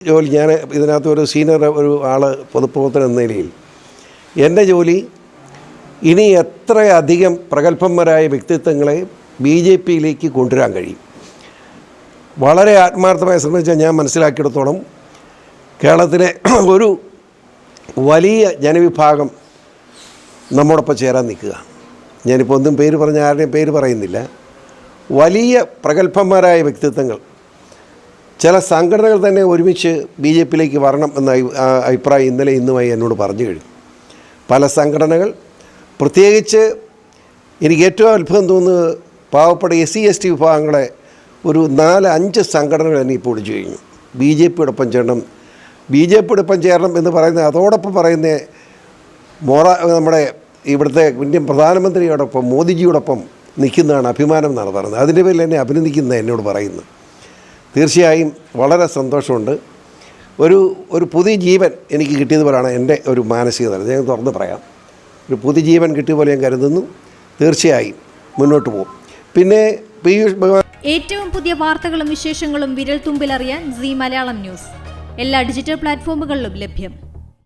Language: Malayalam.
ജോലി ഞാൻ ഇതിനകത്ത് ഒരു സീനിയർ ഒരു ആൾ പൊതുപ്രവർത്തനം എന്ന നിലയിൽ എന്റെ ജോലി ഇനി എത്രയധികം പ്രഗത്ഭന്മാരായ വ്യക്തിത്വങ്ങളെ ബി ജെ പിയിലേക്ക് കൊണ്ടുവരാൻ കഴിയും? വളരെ ആത്മാർത്ഥമായി ശ്രമിച്ചാൽ ഞാൻ മനസ്സിലാക്കിയിടത്തോളം കേരളത്തിലെ ഒരു വലിയ ജനവിഭാഗം നമ്മോടൊപ്പം ചേരാൻ നിൽക്കുക. ഞാനിപ്പോൾ ഒന്നും പേര് പറഞ്ഞ ആരുടെയും പേര് പറയുന്നില്ല. വലിയ പ്രഗത്ഭന്മാരായ വ്യക്തിത്വങ്ങൾ ചില സംഘടനകൾ തന്നെ ഒരുമിച്ച് ബി ജെ പിയിലേക്ക് വരണം എന്ന അഭി- അഭിപ്രായം ഇന്നലെ ഇന്നുമായി എന്നോട് പറഞ്ഞു കഴിഞ്ഞു. പല സംഘടനകൾ പ്രത്യേകിച്ച് എനിക്ക് ഏറ്റവും അത്ഭുതം തോന്നുന്നത് പാവപ്പെട്ട എസ് സി എസ് ടി വിഭാഗങ്ങളെ ഒരു നാല് അഞ്ച് സംഘടനകൾ തന്നെ ഇപ്പോൾ ഒളിച്ചു കഴിഞ്ഞു. ബി ജെ പിയോടൊപ്പം ചേരണം ബി ജെ പിയോടൊപ്പം ചേരണം എന്ന് പറയുന്ന അതോടൊപ്പം പറയുന്ന മോറ നമ്മുടെ ഇവിടുത്തെ ഇന്ത്യൻ പ്രധാനമന്ത്രിയോടൊപ്പം മോദിജിയോടൊപ്പം നിൽക്കുന്നതാണ് അഭിമാനം എന്നാണ് പറയുന്നത്. അതിന്റെ പേരിൽ എന്നെ അഭിനന്ദിക്കുന്ന എന്നോട് പറയുന്നു. തീർച്ചയായും വളരെ സന്തോഷമുണ്ട്. ഒരു ഒരു പുതിയ ജീവൻ എനിക്ക് കിട്ടിയതുപോലെയാണ് എന്റെ ഒരു മാനസികത ഞാൻ തുറന്ന് പറയാം. ഒരു പുതിയ ജീവൻ കിട്ടിയ പോലെ ഞാൻ കരുതുന്നു. തീർച്ചയായും മുന്നോട്ട് പോകും പിന്നെ പീയൂഷ് ഭഗവാൻ ഏറ്റവും പുതിയ വാർത്തകളും വിശേഷങ്ങളും വിരൽ തുമ്പിലറിയാൻ സി മലയാളം ന്യൂസ്. എല്ലാ ഡിജിറ്റൽ പ്ലാറ്റ്ഫോമുകളിലും ലഭ്യം.